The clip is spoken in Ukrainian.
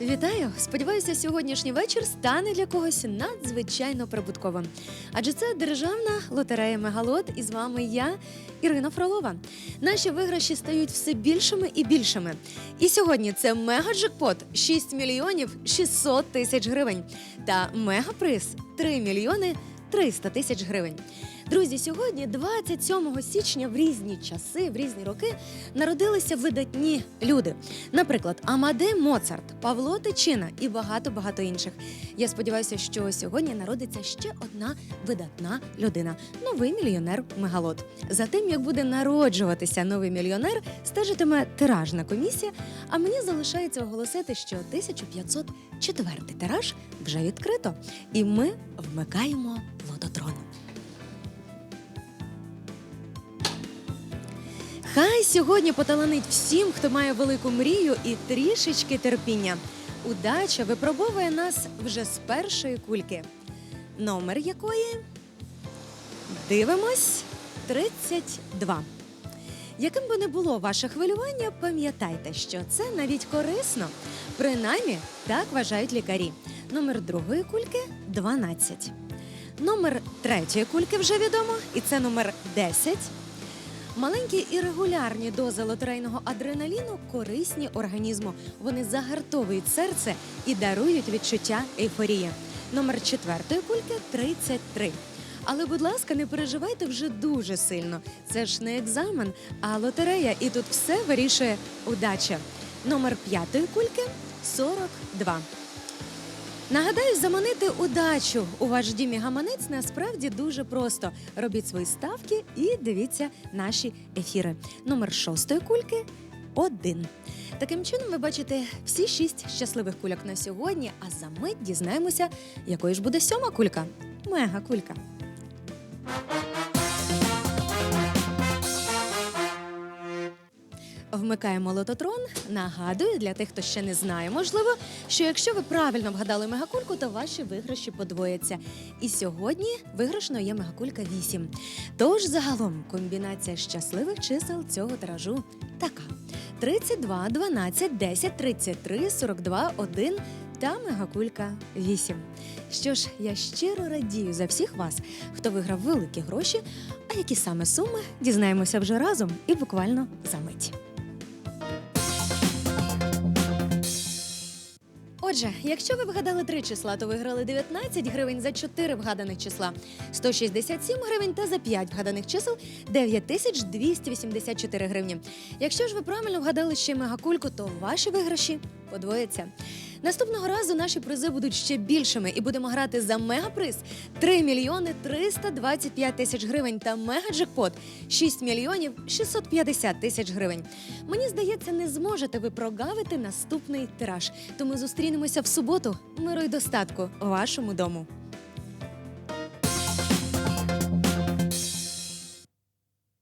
Вітаю! Сподіваюся, сьогоднішній вечір стане для когось надзвичайно прибутковим. Адже це державна лотерея Мегалот, і з вами я, Ірина Фролова. Наші виграші стають все більшими і більшими. І сьогодні це мегаджекпот 6 мільйонів 600 тисяч гривень та мегаприз 3 мільйони 300 тисяч гривень. Друзі, сьогодні, 27 січня, в різні часи, в різні роки народилися видатні люди. Наприклад, Амаде Моцарт, Павло Тичина і багато багато інших. Я сподіваюся, що сьогодні народиться ще одна видатна людина новий мільйонер Мегалот. За тим, як буде народжуватися новий мільйонер, стежитиме тиражна комісія. А мені залишається оголосити, що 1504 тираж вже відкрито, і ми вмикаємо лототрон. Хай сьогодні поталанить всім, хто має велику мрію і трішечки терпіння. Удача випробовує нас вже з першої кульки. Номер якої? Дивимось 32. Яким би не було ваше хвилювання, пам'ятайте, що це навіть корисно. Принаймні, так вважають лікарі. Номер другої кульки 12. Номер третьої кульки вже відомо, і це номер 10. Маленькі і регулярні дози лотерейного адреналіну корисні організму. Вони загартовують серце і дарують відчуття ейфорії. Номер четвертої кульки 33. Але, будь ласка, не переживайте вже дуже сильно. Це ж не екзамен, а лотерея, і тут все вирішує удача. Номер п'ятої кульки 42. Нагадаю, заманити удачу у ваш дім і гаманець насправді дуже просто. Робіть свої ставки і дивіться наші ефіри. Номер шостої кульки один. Таким чином, ви бачите всі шість щасливих кульок на сьогодні. А за мить дізнаємося, якою ж буде сьома кулька. Мега кулька. Вмикаємо лототрон. Нагадую для тих, хто ще не знає, можливо, що якщо ви правильно вгадали мегакульку, то ваші виграші подвояться. І сьогодні виграшною є мегакулька 8. Тож загалом комбінація щасливих чисел цього тиражу така: 32, 12, 10, 33, 42, 1 та мегакулька 8. Що ж, я щиро радію за всіх вас, хто виграв великі гроші. А які саме суми дізнаємося вже разом і буквально за мить. Отже, якщо ви вгадали три числа, то виграли 19 гривень за 4 вгаданих числа, 167 гривень та за 5 вгаданих чисел 9284 гривні. Якщо ж ви правильно вгадали ще мегакульку, то ваші виграші подвояться. Наступного разу наші призи будуть ще більшими і будемо грати за мегаприз 3 мільйони 325 тисяч гривень та мегаджекпот 6 мільйонів 650 тисяч гривень. Мені здається, не зможете ви прогавити наступний тираж. Тому зустрінемося в суботу. Миру й достатку вашому дому.